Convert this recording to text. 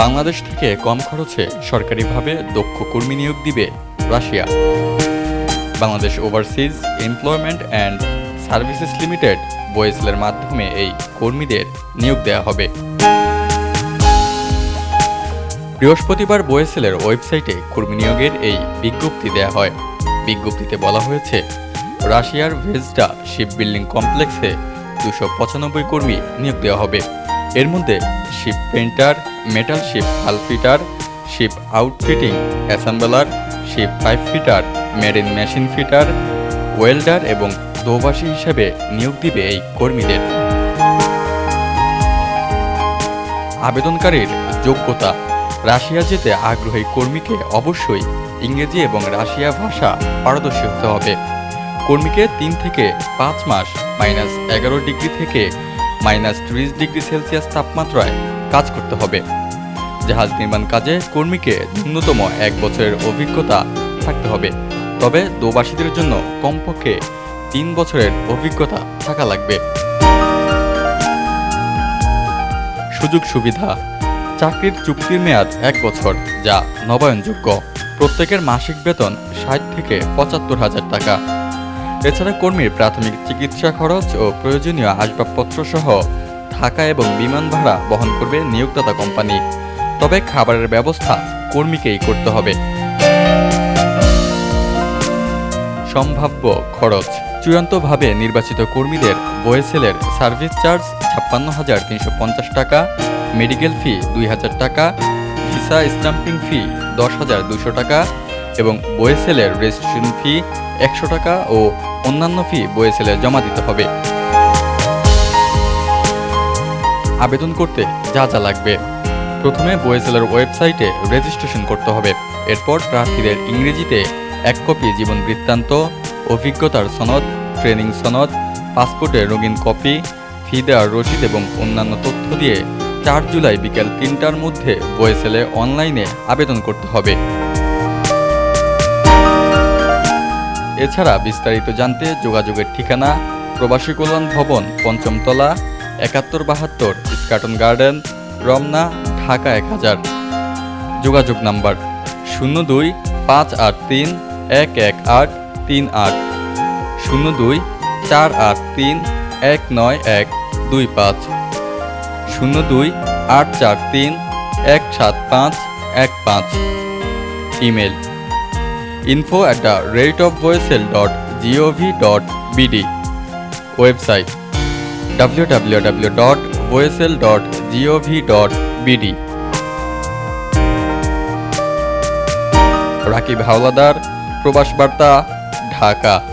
বাংলাদেশ থেকে কম খরচে সরকারিভাবে দক্ষ কর্মী নিয়োগ দিবে Russia. Bangladesh overseas employment and services limited বয়েসেলের মাধ্যমে এই কর্মীদের নিয়োগ দেওয়া হবে। বৃহস্পতিবার বয়েসেলের ওয়েবসাইটে কর্মী নিয়োগের এই বিজ্ঞপ্তি দেওয়া হয়। বিজ্ঞপ্তিতে বলা হয়েছে, রাশিয়ার ভেজডা শিপ বিল্ডিং কমপ্লেক্সে দুশো পঁচানব্বই কর্মী নিয়োগ দেওয়া হবে। এর মধ্যে ship painter metal ship hull fitter ship outfitting assembler ship pipe fitter marine machine fitter welder এবং দোবাসী হিসেবে নিয়োগ দিবে এই কর্মীদের। আবেদনকারীর যোগ্যতা। রাশিয়া যেতে আগ্রহী কর্মীকে অবশ্যই ইংরেজি এবং রাশিয়া ভাষা পারদর্শী হতে হবে। কর্মীকে তিন থেকে পাঁচ মাস মাইনাস এগারো ডিগ্রি থেকে মাইনাস ত্রিশ ডিগ্রি সেলসিয়াস তাপমাত্রায় কাজ করতে হবে। জাহাজ নির্মাণ কাজে কর্মীকে ন্যূনতম এক বছরের অভিজ্ঞতা থাকতে হবে। তবে দোবাসীদের জন্য কমপক্ষে তিন বছরের অভিজ্ঞতা থাকা লাগবে। সুযোগ সুবিধা, চাকরির চুক্তির মেয়াদ এক বছর, যা নবায়নযোগ্য। প্রত্যেকের মাসিক বেতন ষাট থেকে পঁচাত্তর হাজার টাকা। এছাড়া কর্মীর প্রাথমিক চিকিৎসা খরচ ও প্রয়োজনীয় আসবাবপত্র সহ থাকা এবং বিমান ভাড়া বহন করবে নিয়োগদাতা কোম্পানি। তবে খাবারের ব্যবস্থা কর্মীকেই করতে হবে। সম্ভাব্য খরচ। চূড়ান্তভাবে নির্বাচিত কর্মীদের বয়েসেলের সার্ভিস চার্জ ছাপ্পান্ন হাজার তিনশো পঞ্চাশ টাকা, মেডিকেল ফি দুই হাজার টাকা, ভিসা স্টাম্পিং ফি দশ হাজার দুশো টাকা এবং বয়েসেলের রেজিস্ট্রেশন ফি একশো টাকা ও অন্যান্য ফি বয়েসেলে জমা দিতে হবে। আবেদন করতে যা যা লাগবে। প্রথমে বয়েসেলের ওয়েবসাইটে রেজিস্ট্রেশন করতে হবে। এরপর প্রার্থীদের ইংরেজিতে এক কপি জীবন বৃত্তান্ত, অভিজ্ঞতার সনদ ট্রেনিং সনদ পাসপোর্টের রঙিন কপি ফি দেওয়ার রসিদ এবং অন্যান্য তথ্য দিয়ে চার জুলাই বিকেল তিনটার মধ্যে বয়েসেলে অনলাইনে আবেদন করতে হবে। এছাড়া বিস্তারিত জানতে যোগাযোগের ঠিকানা প্রবাসী কল্যাণ ভবন, পঞ্চমতলা, একাত্তর বাহাত্তর, স্কাটন গার্ডেন, রমনা, ঢাকা এক হাজার। যোগাযোগ নাম্বার শূন্য দুই পাঁচ আট তিন এক এক আট তিন আট। শূন্য দুই চার আট তিন এক নয় এক দুই পাঁচ। শূন্য দুই আট চার তিন এক সাত পাঁচ এক পাঁচ। Email info at the rate of ভয়েসেল dot G O V dot BD website W W W dot ভয়েসেল dot G O V dot BD Rakib Hawlader, Probash Barta, Dhaka.